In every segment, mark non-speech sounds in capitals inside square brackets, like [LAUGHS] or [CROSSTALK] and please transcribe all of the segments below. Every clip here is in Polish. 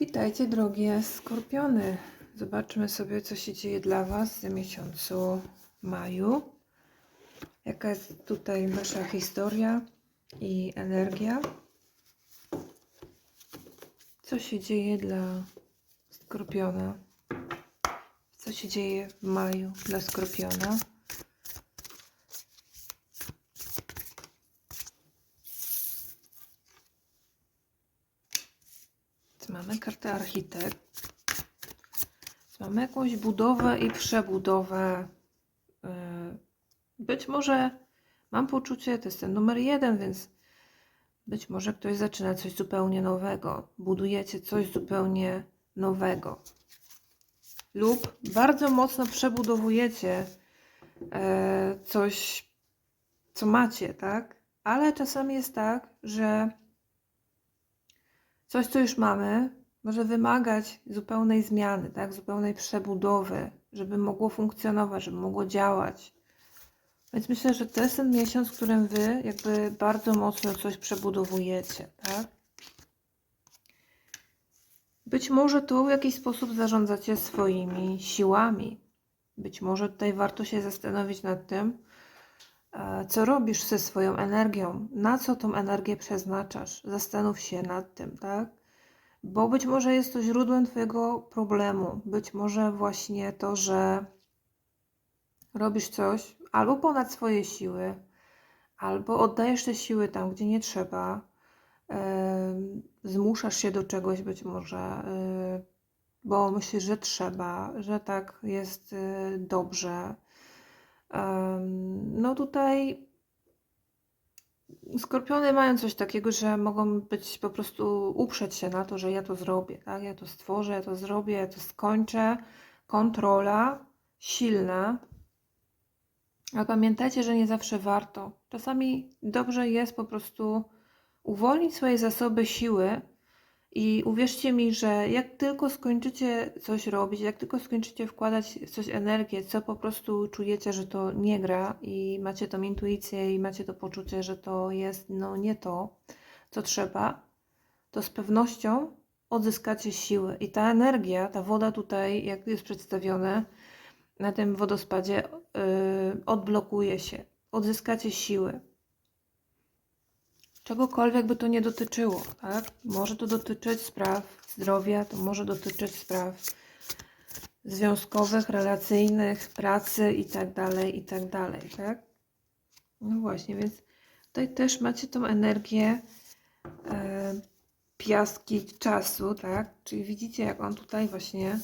Witajcie drogie skorpiony. Zobaczmy sobie, co się dzieje dla Was w miesiącu maju. Jaka jest tutaj Wasza historia i energia? Co się dzieje dla skorpiona? Co się dzieje w maju dla skorpiona? Mamy kartę architekt. Mamy jakąś budowę i przebudowę. Yy, Być może mam poczucie, to jest ten numer jeden, więc być może ktoś zaczyna coś zupełnie nowego. Budujecie coś zupełnie nowego. Lub bardzo mocno przebudowujecie e, coś, co macie, tak? Ale czasami jest tak, że coś, co już mamy, może wymagać zupełnej zmiany, tak? zupełnej przebudowy, żeby mogło funkcjonować, żeby mogło działać. Więc myślę, że to jest ten miesiąc, w którym wy jakby bardzo mocno coś przebudowujecie, tak? Być może to w jakiś sposób zarządzacie swoimi siłami. Być może tutaj warto się zastanowić nad tym, e, co robisz ze swoją energią, na co tą energię przeznaczasz. Zastanów się nad tym, tak? Bo być może jest to źródłem Twojego problemu. Być może właśnie to, że robisz coś albo ponad swoje siły, albo oddajesz te siły tam, gdzie nie trzeba, yy, zmuszasz się do czegoś być może, yy, bo myślisz, że trzeba, że tak jest yy, dobrze. No tutaj Skorpiony mają coś takiego, że mogą być po prostu uprzeć się na to, że ja to zrobię, tak? Ja to stworzę, ja to zrobię, ja to skończę. Kontrola silna. Ale pamiętajcie, że nie zawsze warto. Czasami dobrze jest po prostu uwolnić swoje zasoby siły i uwierzcie mi, że jak tylko skończycie coś robić, jak tylko skończycie wkładać w coś energię, co po prostu czujecie, że to nie gra i macie tą intuicję i macie to poczucie, że to jest no nie to, co trzeba, to z pewnością odzyskacie siły. I ta energia, ta woda tutaj, jak jest przedstawione na tym wodospadzie, yy, odblokuje się. Odzyskacie siły czegokolwiek by to nie dotyczyło, tak? Może to dotyczyć spraw zdrowia, to może dotyczyć spraw związkowych, relacyjnych, pracy i tak dalej, i tak tak? No właśnie, więc tutaj też macie tą energię e, piaski czasu, tak? Czyli widzicie, jak on tutaj właśnie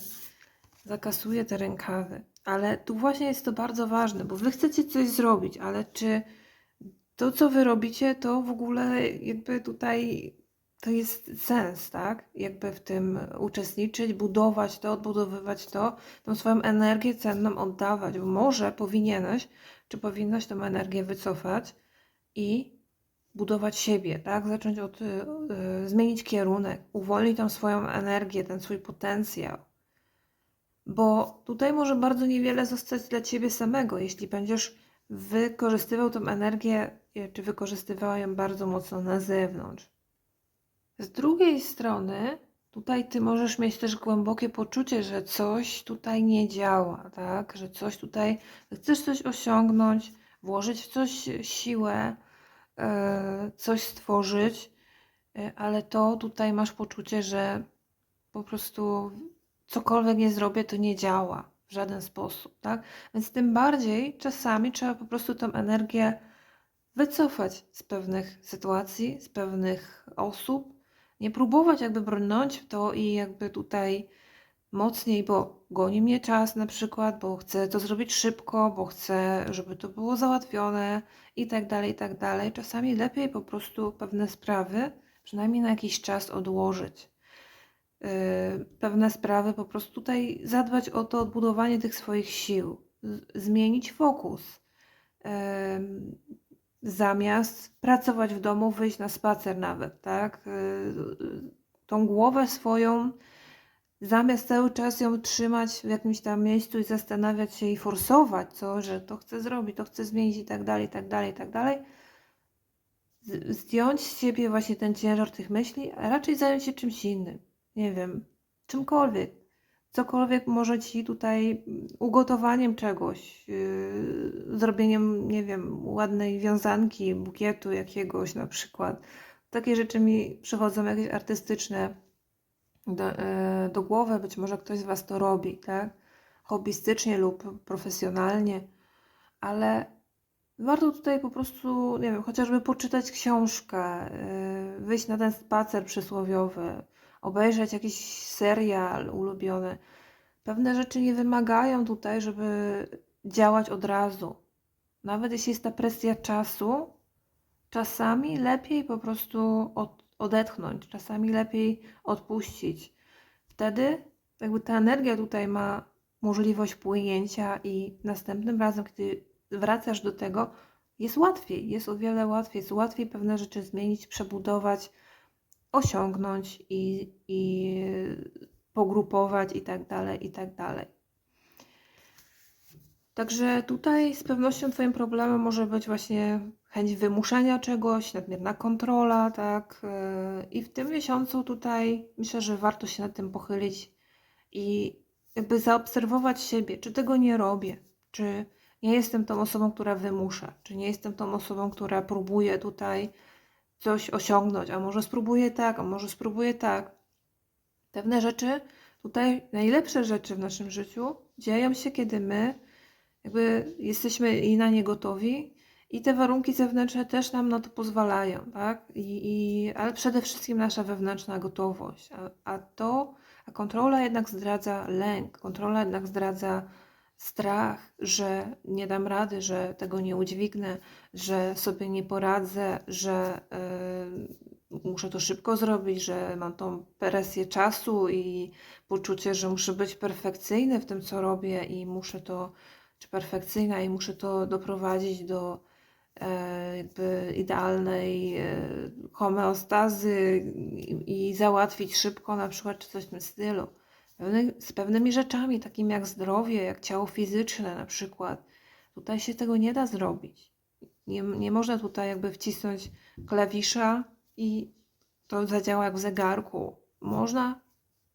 zakasuje te rękawy. Ale tu właśnie jest to bardzo ważne, bo wy chcecie coś zrobić, ale czy to, co wy robicie, to w ogóle jakby tutaj to jest sens, tak? Jakby w tym uczestniczyć, budować to, odbudowywać to, tą swoją energię cenną oddawać, bo może powinieneś, czy powinnaś tą energię wycofać i budować siebie, tak? Zacząć od, y, y, zmienić kierunek, uwolnić tą swoją energię, ten swój potencjał. Bo tutaj może bardzo niewiele zostać dla ciebie samego, jeśli będziesz wykorzystywał tą energię, czy wykorzystywała ją bardzo mocno na zewnątrz. Z drugiej strony, tutaj ty możesz mieć też głębokie poczucie, że coś tutaj nie działa, tak? Że coś tutaj, chcesz coś osiągnąć, włożyć w coś siłę, e, coś stworzyć, e, ale to tutaj masz poczucie, że po prostu cokolwiek nie zrobię, to nie działa w żaden sposób, tak? Więc tym bardziej czasami trzeba po prostu tą energię wycofać z pewnych sytuacji, z pewnych osób, nie próbować jakby brnąć to i jakby tutaj mocniej, bo goni mnie czas na przykład, bo chcę to zrobić szybko, bo chcę, żeby to było załatwione i tak dalej, i tak dalej. Czasami lepiej po prostu pewne sprawy przynajmniej na jakiś czas odłożyć. Y, pewne sprawy, po prostu tutaj zadbać o to odbudowanie tych swoich sił, zmienić fokus. Zamiast pracować w domu, wyjść na spacer nawet, tak? Y, tą głowę swoją, zamiast cały czas ją trzymać w jakimś tam miejscu i zastanawiać się i forsować, co, że to chcę zrobić, to chcę zmienić i tak dalej, i tak dalej, i tak dalej, zdjąć z siebie właśnie ten ciężar tych myśli, a raczej zająć się czymś innym nie wiem, czymkolwiek. Cokolwiek może ci tutaj ugotowaniem czegoś, yy, zrobieniem, nie wiem, ładnej wiązanki, bukietu jakiegoś na przykład. Takie rzeczy mi przychodzą jakieś artystyczne do, yy, do głowy, być może ktoś z Was to robi, tak? Hobbystycznie lub profesjonalnie, ale warto tutaj po prostu, nie wiem, chociażby poczytać książkę, yy, wyjść na ten spacer przysłowiowy, obejrzeć jakiś serial ulubiony. Pewne rzeczy nie wymagają tutaj, żeby działać od razu. Nawet jeśli jest ta presja czasu, czasami lepiej po prostu od, odetchnąć, czasami lepiej odpuścić. Wtedy jakby ta energia tutaj ma możliwość płynięcia i następnym razem, kiedy wracasz do tego, jest łatwiej, jest o wiele łatwiej, jest łatwiej pewne rzeczy zmienić, przebudować, osiągnąć i, i pogrupować i tak dalej, i tak dalej. Także tutaj z pewnością Twoim problemem może być właśnie chęć wymuszenia czegoś, nadmierna kontrola, tak? I w tym miesiącu tutaj myślę, że warto się nad tym pochylić i jakby zaobserwować siebie, czy tego nie robię, czy nie jestem tą osobą, która wymusza, czy nie jestem tą osobą, która próbuje tutaj coś osiągnąć, a może spróbuję tak, a może spróbuję tak. Pewne rzeczy, tutaj najlepsze rzeczy w naszym życiu dzieją się, kiedy my jakby jesteśmy i na nie gotowi i te warunki zewnętrzne też nam na to pozwalają, tak? I, i, ale przede wszystkim nasza wewnętrzna gotowość. A, a to, a kontrola jednak zdradza lęk, kontrola jednak zdradza strach, że nie dam rady, że tego nie udźwignę, że sobie nie poradzę, że yy, muszę to szybko zrobić, że mam tą presję czasu i poczucie, że muszę być perfekcyjny w tym, co robię i muszę to, czy perfekcyjna i muszę to doprowadzić do yy, jakby idealnej yy, homeostazy i, i załatwić szybko na przykład, czy coś w tym stylu z pewnymi rzeczami, takimi jak zdrowie, jak ciało fizyczne na przykład. Tutaj się tego nie da zrobić. Nie, nie można tutaj jakby wcisnąć klawisza i to zadziała jak w zegarku. Można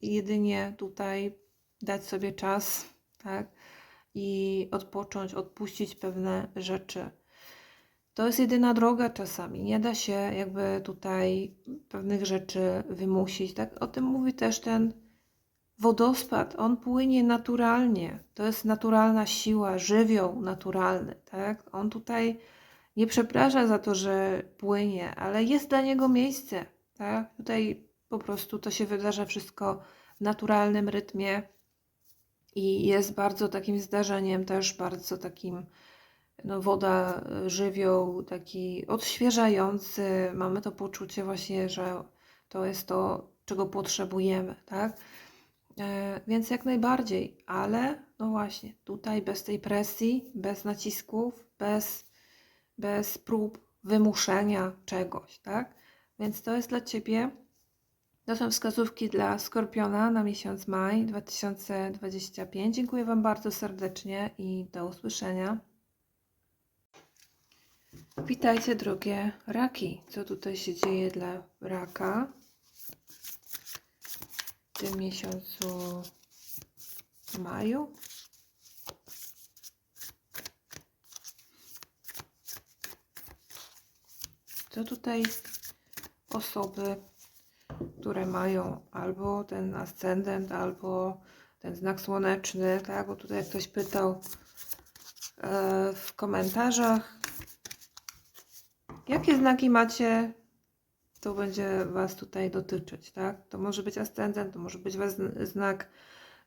jedynie tutaj dać sobie czas, tak? I odpocząć, odpuścić pewne rzeczy. To jest jedyna droga czasami. Nie da się jakby tutaj pewnych rzeczy wymusić. Tak? O tym mówi też ten wodospad, on płynie naturalnie. To jest naturalna siła, żywioł naturalny, tak? On tutaj nie przeprasza za to, że płynie, ale jest dla niego miejsce, tak? Tutaj po prostu to się wydarza wszystko w naturalnym rytmie i jest bardzo takim zdarzeniem też, bardzo takim no, woda, żywioł, taki odświeżający. Mamy to poczucie właśnie, że to jest to, czego potrzebujemy, tak? E, więc jak najbardziej, ale no właśnie, tutaj bez tej presji, bez nacisków, bez, bez prób wymuszenia czegoś, tak? Więc to jest dla Ciebie. To są wskazówki dla Skorpiona na miesiąc maj 2025. Dziękuję Wam bardzo serdecznie i do usłyszenia. Witajcie drogie raki. Co tutaj się dzieje dla raka? Tym miesiącu maju. To tutaj osoby, które mają albo ten ascendent, albo ten znak słoneczny, tak? Bo tutaj ktoś pytał e, w komentarzach, jakie znaki macie to będzie Was tutaj dotyczyć, tak? To może być ascendent, to może być was znak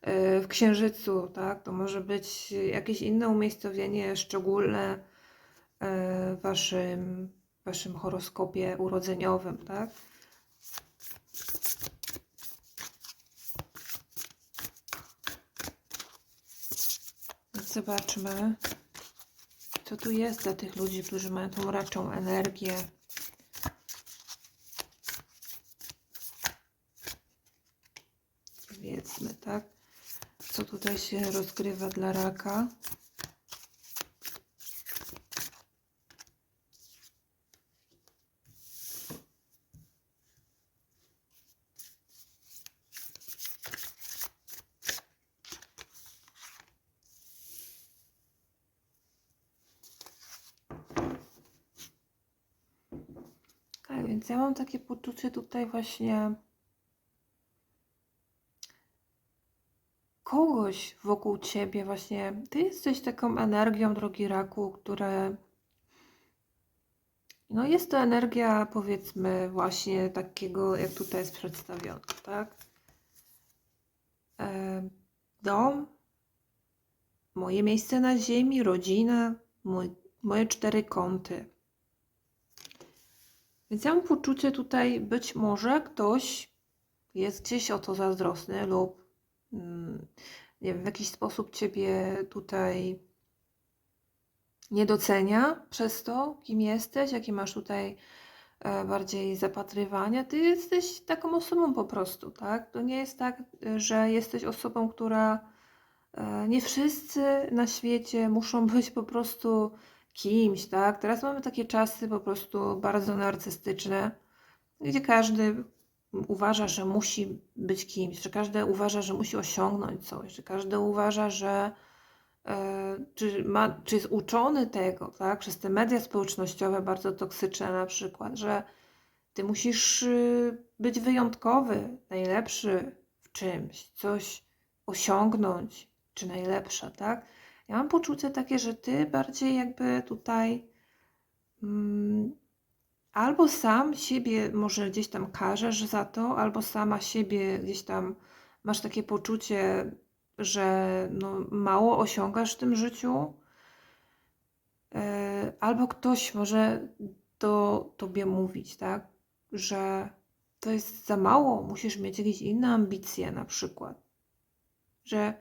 e, w księżycu, tak? To może być jakieś inne umiejscowienie szczególne e, w Waszym, waszym horoskopie urodzeniowym, tak? Zobaczmy, co tu jest dla tych ludzi, którzy mają tą raczą energię. tak? Co tutaj się rozgrywa dla raka? Tak, więc ja mam takie poczucie tutaj właśnie kogoś wokół ciebie właśnie. Ty jesteś taką energią, drogi raku, które no jest to energia powiedzmy właśnie takiego, jak tutaj jest przedstawiona, tak? E, Dom, moje miejsce na ziemi, rodzina, mój, moje cztery kąty. Więc ja mam poczucie tutaj, być może ktoś jest gdzieś o to zazdrosny lub nie wiem, w jakiś sposób Ciebie tutaj nie docenia przez to, kim jesteś, jakie masz tutaj e, bardziej zapatrywania. Ty jesteś taką osobą po prostu, tak? To nie jest tak, że jesteś osobą, która e, nie wszyscy na świecie muszą [LAUGHS] być po prostu kimś, tak? Teraz mamy takie czasy po prostu bardzo narcystyczne, gdzie każdy uważa, że musi być kimś, że każdy uważa, że musi osiągnąć coś, że każdy uważa, że e, czy, ma, czy jest uczony tego, tak? Przez te media społecznościowe bardzo toksyczne na przykład, że ty musisz y, być wyjątkowy, najlepszy w czymś, coś osiągnąć, czy najlepsza, tak? Ja mam poczucie takie, że ty bardziej jakby tutaj mm, albo sam siebie może gdzieś tam karzesz za to, albo sama siebie gdzieś tam masz takie poczucie, że no, mało osiągasz w tym życiu, e, albo ktoś może do tobie mówić, tak, że to jest za mało, musisz mieć jakieś inne ambicje na przykład, że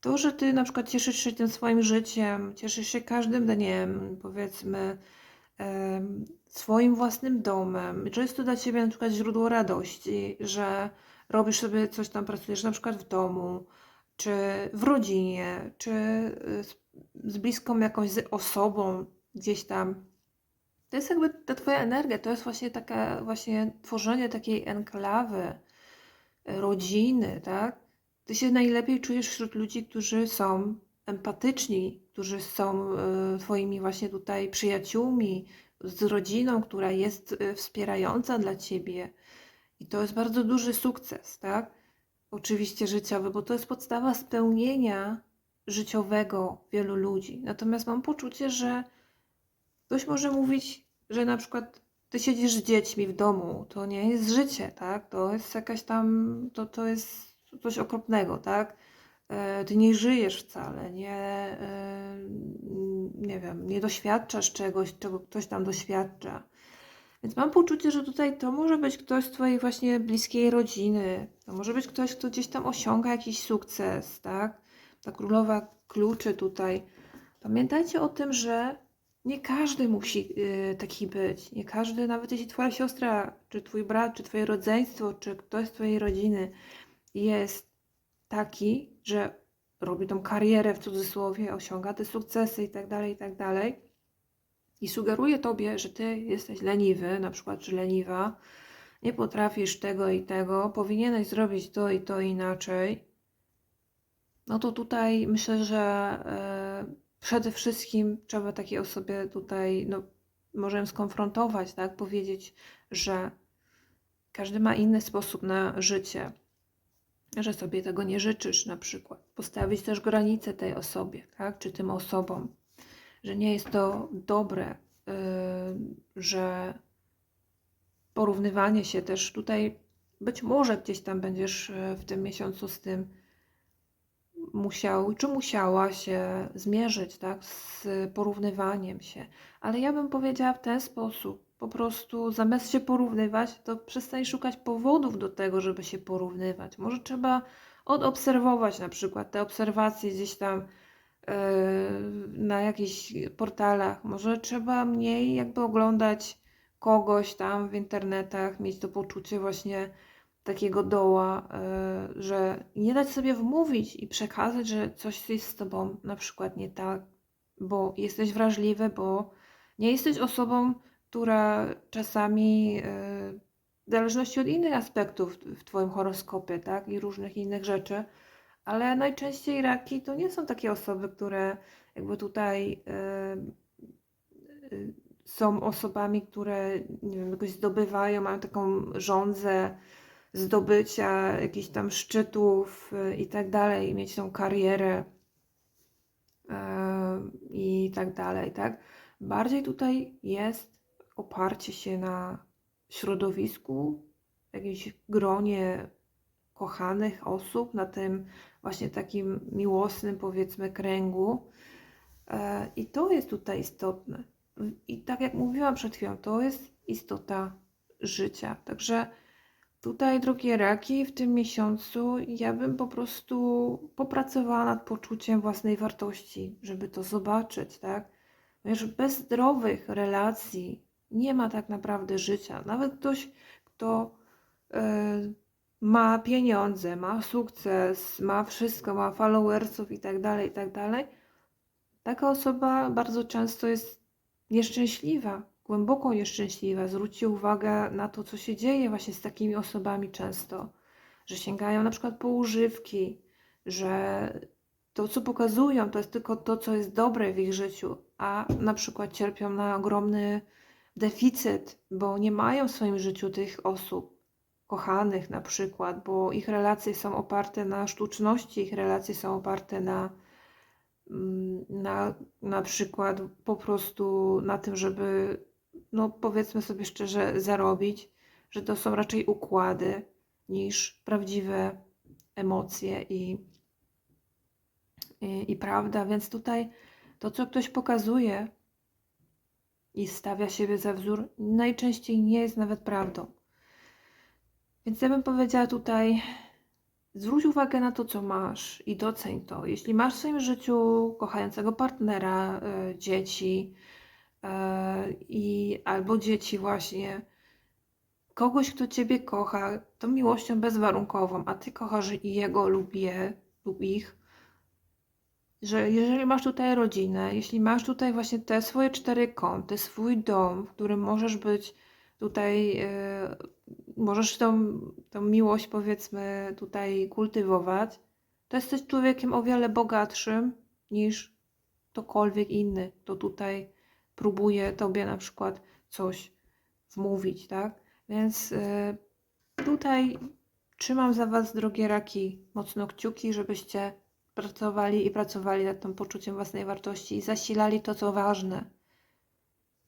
to, że ty na przykład cieszysz się tym swoim życiem, cieszysz się każdym dniem, powiedzmy, swoim własnym domem, że jest to dla ciebie na przykład źródło radości, że robisz sobie coś tam, pracujesz na przykład w domu, czy w rodzinie, czy y, z, bliską jakąś osobą gdzieś tam. To jest jakby ta twoja energia, to jest właśnie taka, właśnie tworzenie takiej enklawy, y, rodziny, tak? Ty się najlepiej czujesz wśród ludzi, którzy są empatyczni, którzy są y, twoimi właśnie tutaj przyjaciółmi, z rodziną, która jest y, wspierająca dla ciebie. I to jest bardzo duży sukces, tak? Oczywiście życiowy, bo to jest podstawa spełnienia życiowego wielu ludzi. Natomiast mam poczucie, że ktoś może mówić, że na przykład ty siedzisz z dziećmi w domu, to nie jest życie, tak? To jest jakaś tam, to, to jest coś okropnego, tak? E, Ty nie żyjesz wcale, nie, e, nie wiem, nie doświadczasz czegoś, czego ktoś tam doświadcza. Więc mam poczucie, że tutaj to może być ktoś z Twojej właśnie bliskiej rodziny, to może być ktoś, kto gdzieś tam osiąga jakiś sukces, tak? Ta królowa kluczy tutaj. Pamiętajcie o tym, że nie każdy musi y, taki być. Nie każdy, nawet jeśli Twoja siostra, czy Twój brat, czy Twoje rodzeństwo, czy ktoś z Twojej rodziny jest taki, że robi tą karierę w cudzysłowie, osiąga te sukcesy i tak dalej, i tak. I sugeruje tobie, że ty jesteś leniwy, na przykład, czy leniwa, nie potrafisz tego i tego, powinieneś zrobić to i to inaczej. No to tutaj myślę, że e, przede wszystkim trzeba takiej osobie tutaj, no, możemy skonfrontować, tak, powiedzieć, że każdy ma inny sposób na życie że sobie tego nie życzysz na przykład. Postawić też granice tej osobie, tak? czy tym osobom, że nie jest to dobre, yy, że porównywanie się też tutaj, być może gdzieś tam będziesz yy, w tym miesiącu z tym musiał, czy musiała się zmierzyć, tak, z porównywaniem się. Ale ja bym powiedziała w ten sposób, po prostu zamiast się porównywać, to przestań szukać powodów do tego, żeby się porównywać. Może trzeba odobserwować na przykład te obserwacje gdzieś tam yy, na jakichś portalach. Może trzeba mniej jakby oglądać kogoś tam w internetach, mieć to poczucie właśnie takiego doła, yy, że nie dać sobie wmówić i przekazać, że coś jest z tobą na przykład nie tak, bo jesteś wrażliwy, bo nie jesteś osobą, która czasami yy, w zależności od innych aspektów w Twoim horoskopie, tak, i różnych innych rzeczy, ale najczęściej raki to nie są takie osoby, które jakby tutaj yy, yy, są osobami, które nie wiem, jakoś zdobywają, mają taką żądzę zdobycia jakichś tam szczytów i tak dalej, mieć tą karierę i tak dalej, tak? Bardziej tutaj jest oparcie się na środowisku, jakimś gronie kochanych osób, na tym właśnie takim miłosnym, powiedzmy, kręgu. E, I to jest tutaj istotne. I tak jak mówiłam przed chwilą, to jest istota życia. Także tutaj, drogie raki, w tym miesiącu ja bym po prostu popracowała nad poczuciem własnej wartości, żeby to zobaczyć, tak? Ponieważ bez zdrowych relacji nie ma tak naprawdę życia. Nawet ktoś, kto e, ma pieniądze, ma sukces, ma wszystko, ma followersów i tak dalej, i tak taka osoba bardzo często jest nieszczęśliwa, głęboko nieszczęśliwa. Zwróćcie uwagę na to, co się dzieje właśnie z takimi osobami często, że sięgają na przykład po używki, że to, co pokazują, to jest tylko to, co jest dobre w ich życiu, a na przykład cierpią na ogromny deficyt, bo nie mają w swoim życiu tych osób kochanych na przykład, bo ich relacje są oparte na sztuczności, ich relacje są oparte na mm, na, na przykład po prostu na tym, żeby, no powiedzmy sobie szczerze, zarobić, że to są raczej układy niż prawdziwe emocje i, i, i prawda. Więc tutaj to, co ktoś pokazuje i stawia siebie za wzór, najczęściej nie jest nawet prawdą. Więc ja bym powiedziała tutaj, zwróć uwagę na to, co masz i doceń to. Jeśli masz w swoim życiu kochającego partnera, y, dzieci y, i albo dzieci właśnie, kogoś, kto ciebie kocha, tą miłością bezwarunkową, a ty kochasz i jego lub je lub ich, że jeżeli masz tutaj rodzinę, jeśli masz tutaj właśnie te swoje cztery kąty, swój dom, w którym możesz być tutaj, y, możesz tą, tą miłość powiedzmy tutaj kultywować, to jesteś człowiekiem o wiele bogatszym niż ktokolwiek inny, kto tutaj próbuje tobie na przykład coś wmówić, tak? Więc y, tutaj trzymam za was, drogie raki, mocno kciuki, żebyście pracowali i pracowali nad tym poczuciem własnej wartości i zasilali to, co ważne.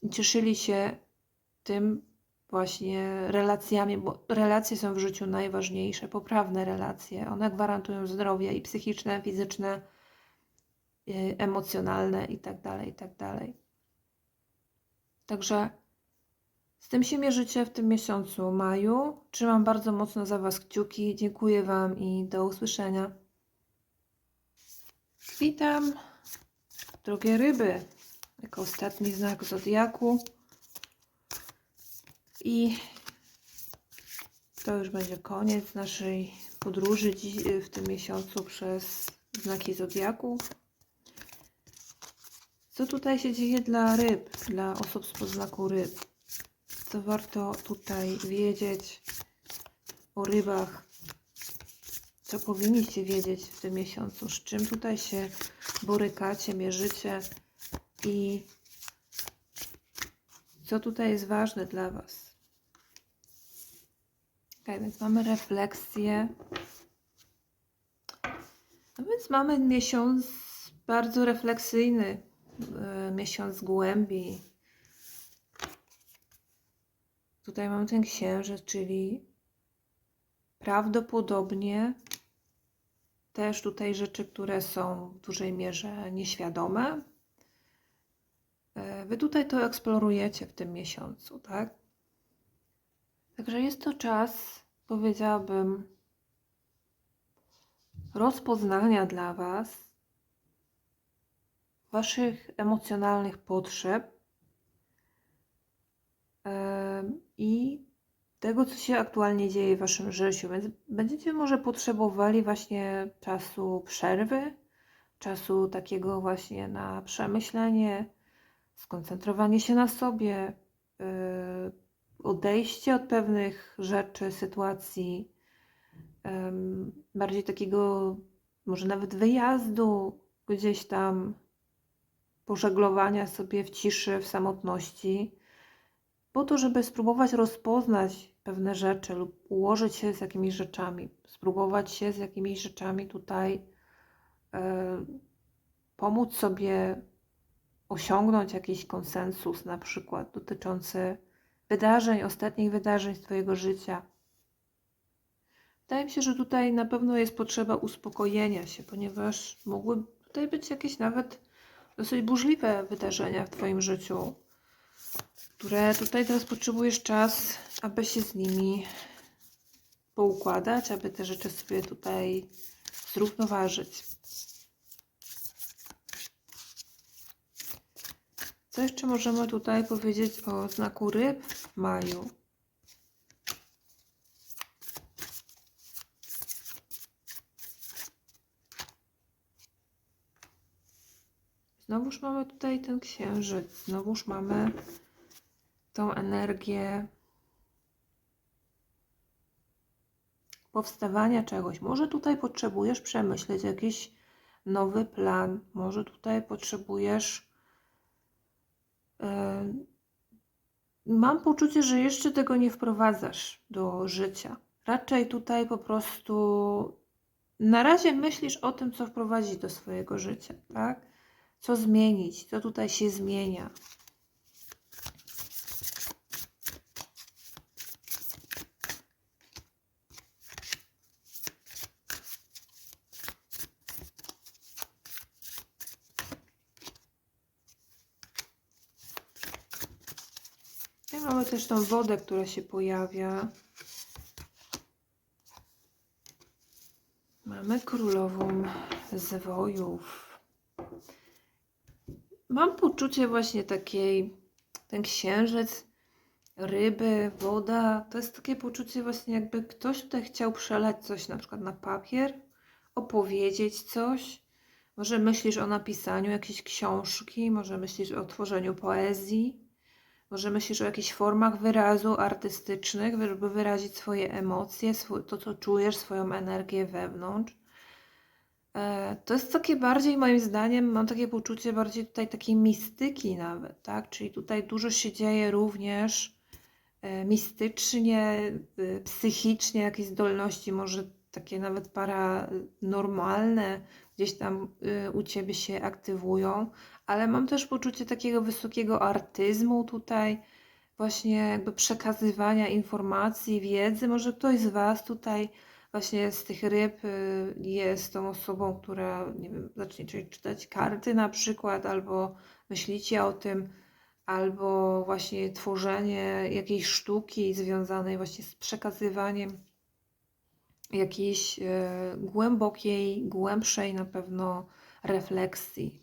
I cieszyli się tym właśnie relacjami, bo relacje są w życiu najważniejsze, poprawne relacje. One gwarantują zdrowie i psychiczne, fizyczne, y, emocjonalne itd., itd. Także z tym się mierzycie w tym miesiącu, maju. Trzymam bardzo mocno za Was kciuki. Dziękuję Wam i do usłyszenia. Witam, drogie ryby, jako ostatni znak zodiaku. I to już będzie koniec naszej podróży w tym miesiącu przez znaki zodiaku. Co tutaj się dzieje dla ryb, dla osób z podznaku ryb? Co warto tutaj wiedzieć o rybach? Co powinniście wiedzieć w tym miesiącu? Z czym tutaj się borykacie, mierzycie i co tutaj jest ważne dla Was? Ok, więc mamy refleksję. No więc mamy miesiąc bardzo refleksyjny, yy, miesiąc głębi. Tutaj mamy ten księżyc, czyli prawdopodobnie też tutaj rzeczy, które są w dużej mierze nieświadome. E, wy tutaj to eksplorujecie w tym miesiącu, tak? Także jest to czas, powiedziałabym, rozpoznania dla Was Waszych emocjonalnych potrzeb i tego, co się aktualnie dzieje w Waszym życiu. Więc będziecie może potrzebowali właśnie czasu przerwy, czasu takiego właśnie na przemyślenie, skoncentrowanie się na sobie, yy, odejście od pewnych rzeczy, sytuacji, yy, bardziej takiego może nawet wyjazdu gdzieś tam, pożeglowania sobie w ciszy, w samotności po to, żeby spróbować rozpoznać pewne rzeczy lub ułożyć się z jakimiś rzeczami, spróbować się z jakimiś rzeczami tutaj e, pomóc sobie osiągnąć jakiś konsensus, na przykład dotyczący wydarzeń, ostatnich wydarzeń z Twojego życia. Wydaje mi się, że tutaj na pewno jest potrzeba uspokojenia się, ponieważ mogły tutaj być jakieś nawet dosyć burzliwe wydarzenia w Twoim życiu, które tutaj teraz potrzebujesz czas, aby się z nimi poukładać, aby te rzeczy sobie tutaj zrównoważyć. Co jeszcze możemy tutaj powiedzieć o znaku ryb w maju? Znowuż mamy tutaj ten księżyc, znowuż mamy tą energię powstawania czegoś. Może tutaj potrzebujesz przemyśleć jakiś nowy plan, może tutaj potrzebujesz. Yy, mam poczucie, że jeszcze tego nie wprowadzasz do życia. Raczej tutaj po prostu na razie myślisz o tym, co wprowadzić do swojego życia, tak? Co zmienić, co tutaj się zmienia. I mamy też tą wodę, która się pojawia. Mamy królową zwojów. Mam poczucie właśnie takiej, ten księżyc, ryby, woda, to jest takie poczucie właśnie jakby ktoś tutaj chciał przelać coś na przykład na papier, opowiedzieć coś. Może myślisz o napisaniu jakiejś książki, może myślisz o tworzeniu poezji, może myślisz o jakichś formach wyrazu artystycznych, żeby wyrazić swoje emocje, to co czujesz, swoją energię wewnątrz. E, to jest takie bardziej, moim zdaniem, mam takie poczucie bardziej tutaj takiej mistyki nawet, tak? Czyli tutaj dużo się dzieje również e, mistycznie, y, psychicznie, jakieś zdolności, może takie nawet paranormalne gdzieś tam y, u Ciebie się aktywują, ale mam też poczucie takiego wysokiego artyzmu tutaj, właśnie jakby przekazywania informacji, wiedzy. Może ktoś z Was tutaj właśnie z tych ryb y, jest tą osobą, która, nie wiem, zacznie czytać karty na przykład, albo myślicie o tym, albo właśnie tworzenie jakiejś sztuki związanej właśnie z przekazywaniem jakiejś y, głębokiej, głębszej na pewno refleksji.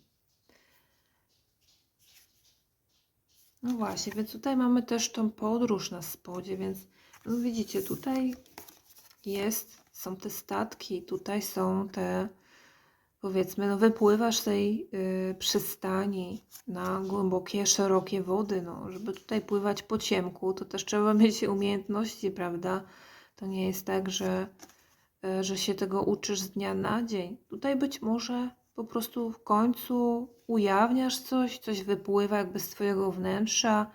No właśnie, więc tutaj mamy też tą podróż na spodzie, więc no widzicie, tutaj jest, są te statki, tutaj są te, powiedzmy, no wypływasz z tej y, przystani na głębokie, szerokie wody, no, żeby tutaj pływać po ciemku, to też trzeba mieć umiejętności, prawda? To nie jest tak, że, że się tego uczysz z dnia na dzień. Tutaj być może po prostu w końcu ujawniasz coś, coś wypływa jakby z Twojego wnętrza,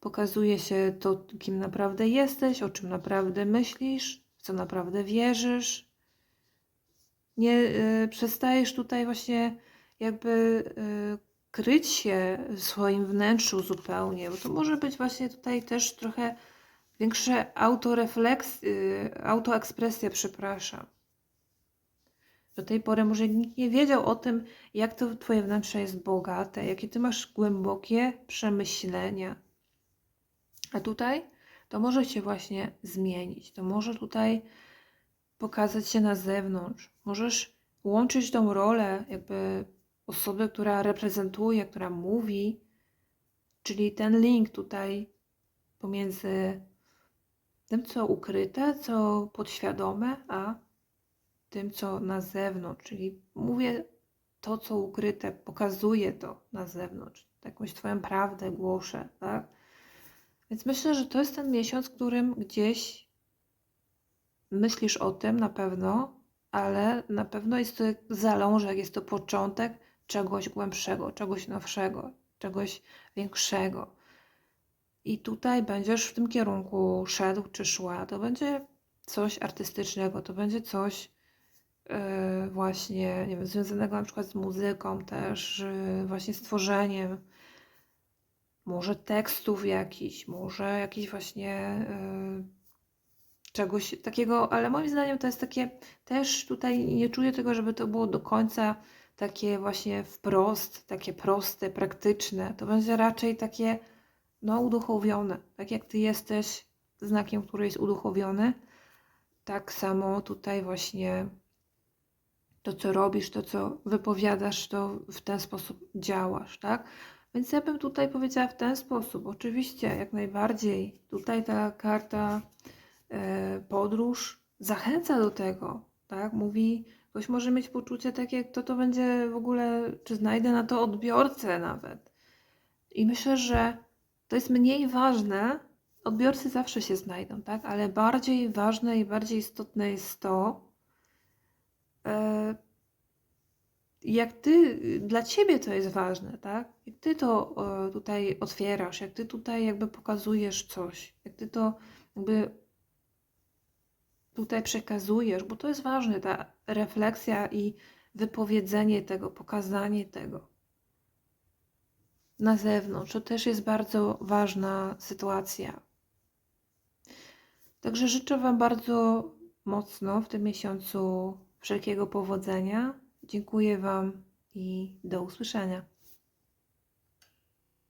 pokazuje się to, kim naprawdę jesteś, o czym naprawdę myślisz, w co naprawdę wierzysz. Nie y, przestajesz tutaj właśnie jakby y, kryć się w swoim wnętrzu zupełnie, bo to może być właśnie tutaj też trochę większe autorefleks, y, autoekspresja, przepraszam. Do tej pory może nikt nie wiedział o tym, jak to Twoje wnętrze jest bogate, jakie Ty masz głębokie przemyślenia. A tutaj to może się właśnie zmienić. To może tutaj pokazać się na zewnątrz. Możesz łączyć tą rolę jakby osoby, która reprezentuje, która mówi, czyli ten link tutaj pomiędzy tym, co ukryte, co podświadome, a tym, co na zewnątrz, czyli mówię to, co ukryte, pokazuję to na zewnątrz, jakąś Twoją prawdę głoszę, tak? Więc myślę, że to jest ten miesiąc, w którym gdzieś myślisz o tym na pewno, ale na pewno jest to zalążek, jest to początek czegoś głębszego, czegoś nowszego, czegoś większego. I tutaj będziesz w tym kierunku szedł czy szła, to będzie coś artystycznego, to będzie coś yy, właśnie, nie wiem, związanego na przykład z muzyką też, yy, właśnie z tworzeniem, może tekstów jakichś, może jakiś właśnie yy, czegoś takiego, ale moim zdaniem to jest takie, też tutaj nie czuję tego, żeby to było do końca takie właśnie wprost, takie proste, praktyczne. To będzie raczej takie, no, uduchowione. Tak jak ty jesteś znakiem, który jest uduchowiony, tak samo tutaj właśnie to, co robisz, to, co wypowiadasz, to w ten sposób działasz, tak? Więc ja bym tutaj powiedziała w ten sposób. Oczywiście, jak najbardziej. Tutaj ta karta e, podróż zachęca do tego, tak? Mówi, ktoś może mieć poczucie takie, kto to będzie w ogóle, czy znajdę na to odbiorcę nawet. I myślę, że to jest mniej ważne. Odbiorcy zawsze się znajdą, tak? Ale bardziej ważne i bardziej istotne jest to, e, jak ty, dla ciebie to jest ważne, tak? Jak ty to e, tutaj otwierasz, jak ty tutaj jakby pokazujesz coś, jak ty to jakby tutaj przekazujesz, bo to jest ważne, ta refleksja i wypowiedzenie tego, pokazanie tego na zewnątrz. To też jest bardzo ważna sytuacja. Także życzę Wam bardzo mocno w tym miesiącu wszelkiego powodzenia. Dziękuję Wam i do usłyszenia.